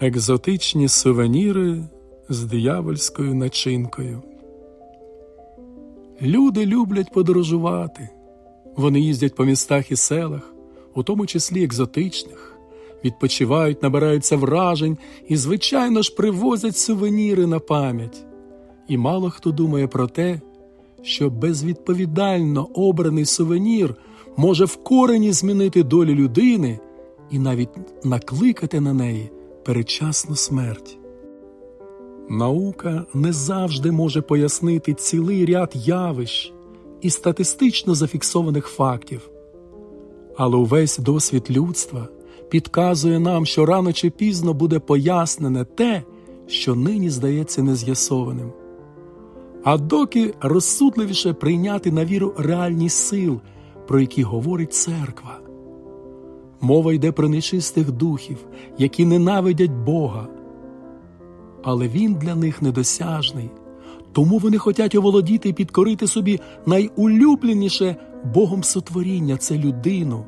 Екзотичні сувеніри з диявольською начинкою. Люди люблять подорожувати. Вони їздять по містах і селах, у тому числі екзотичних, відпочивають, набираються вражень і, звичайно ж, привозять сувеніри на пам'ять. І мало хто думає про те, що безвідповідально обраний сувенір може в корені змінити долю людини і навіть накликати на неї передчасну смерть. Наука не завжди може пояснити цілий ряд явищ і статистично зафіксованих фактів, але увесь досвід людства підказує нам, що рано чи пізно буде пояснене те, що нині здається нез'ясованим. А доки розсудливіше прийняти на віру реальність сил, про які говорить церква. Мова йде про нечистих духів, які ненавидять Бога. Але він для них недосяжний, тому вони хочуть оволодіти і підкорити собі найулюбленіше Богом сотворіння це людину.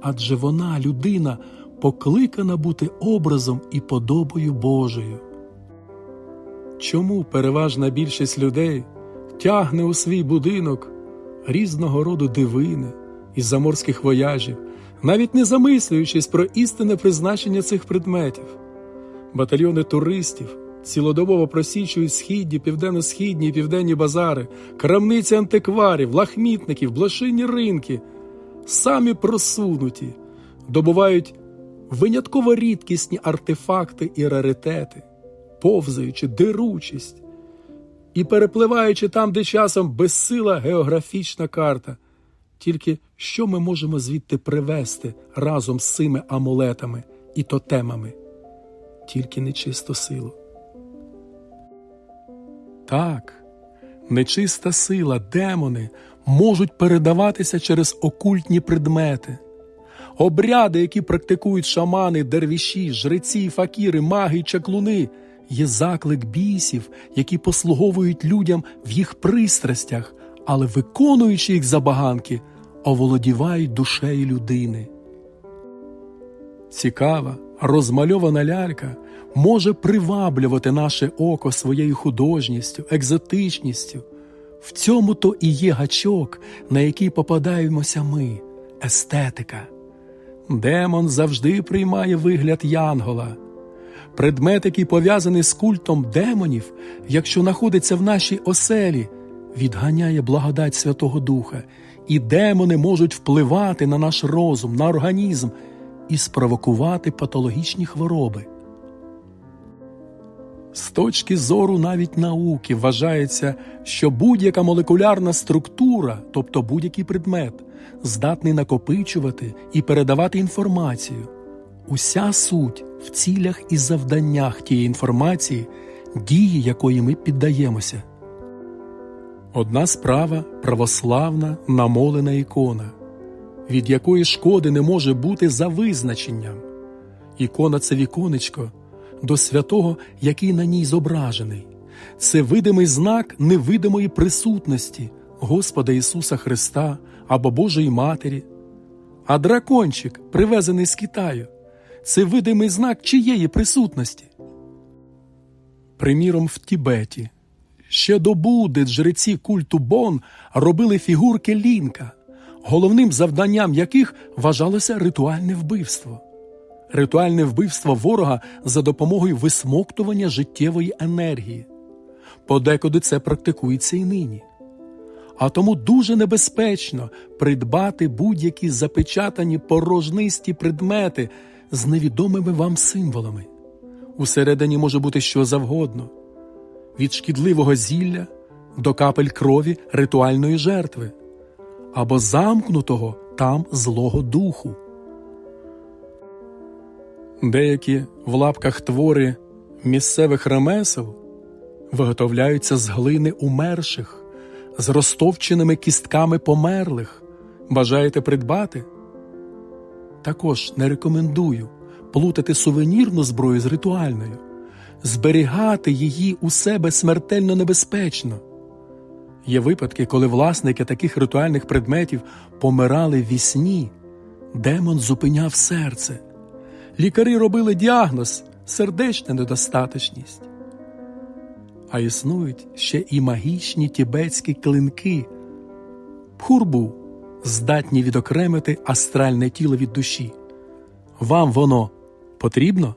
Адже вона, людина, покликана бути образом і подобою Божою. Чому переважна більшість людей тягне у свій будинок різного роду дивини із заморських вояжів, навіть не замислюючись про істинне призначення цих предметів? Батальйони туристів цілодобово просічують східні, південно-східні і південні базари, крамниці антикварів, лахмітників, блошині ринки, самі просунуті, добувають винятково рідкісні артефакти і раритети повзаючи, деручість і перепливаючи там, де часом безсила географічна карта. Тільки що ми можемо звідти привезти разом з цими амулетами і тотемами? Тільки нечисту силу. Так, нечиста сила, демони можуть передаватися через окультні предмети. Обряди, які практикують шамани, дервіші, жреці, факіри, маги чаклуни – є заклик бісів, які послуговують людям в їх пристрастях, але виконуючи їх забаганки, оволодівають душею людини. Цікава, розмальована лялька може приваблювати наше око своєю художністю, екзотичністю. В цьому то і є гачок, на який попадаємося ми, естетика. Демон завжди приймає вигляд янгола. Предмет, який пов'язаний з культом демонів, якщо знаходиться в нашій оселі, відганяє благодать Святого Духа, і демони можуть впливати на наш розум, на організм і спровокувати патологічні хвороби. З точки зору навіть науки вважається, що будь-яка молекулярна структура, тобто будь-який предмет, здатний накопичувати і передавати інформацію. Уся суть в цілях і завданнях тієї інформації, дії якої ми піддаємося. Одна справа православна намолена ікона, від якої шкоди не може бути за визначенням. Ікона це віконечко до святого, який на ній зображений, це видимий знак невидимої присутності Господа Ісуса Христа або Божої Матері, а дракончик, привезений з Китаю це видимий знак чиєї присутності. Приміром, в Тібеті ще до Будди жреці культу Бон робили фігурки лінка, головним завданням яких вважалося ритуальне вбивство. Ритуальне вбивство ворога за допомогою висмоктування життєвої енергії. Подекуди це практикується і нині. А тому дуже небезпечно придбати будь-які запечатані порожнисті предмети з невідомими вам символами. Усередині може бути що завгодно від шкідливого зілля до капель крові ритуальної жертви або замкнутого там злого духу. Деякі в лапках твори місцевих ремесел виготовляються з глини умерших, з розтовченими кістками померлих. Бажаєте придбати? Також не рекомендую плутати сувенірну зброю з ритуальною, зберігати її у себе смертельно небезпечно. Є випадки, коли власники таких ритуальних предметів помирали в сні, демон зупиняв серце. Лікарі робили діагноз сердечна недостаточність. А існують ще і магічні тібетські клинки. Пхурбу здатні відокремити астральне тіло від душі. Вам воно потрібно?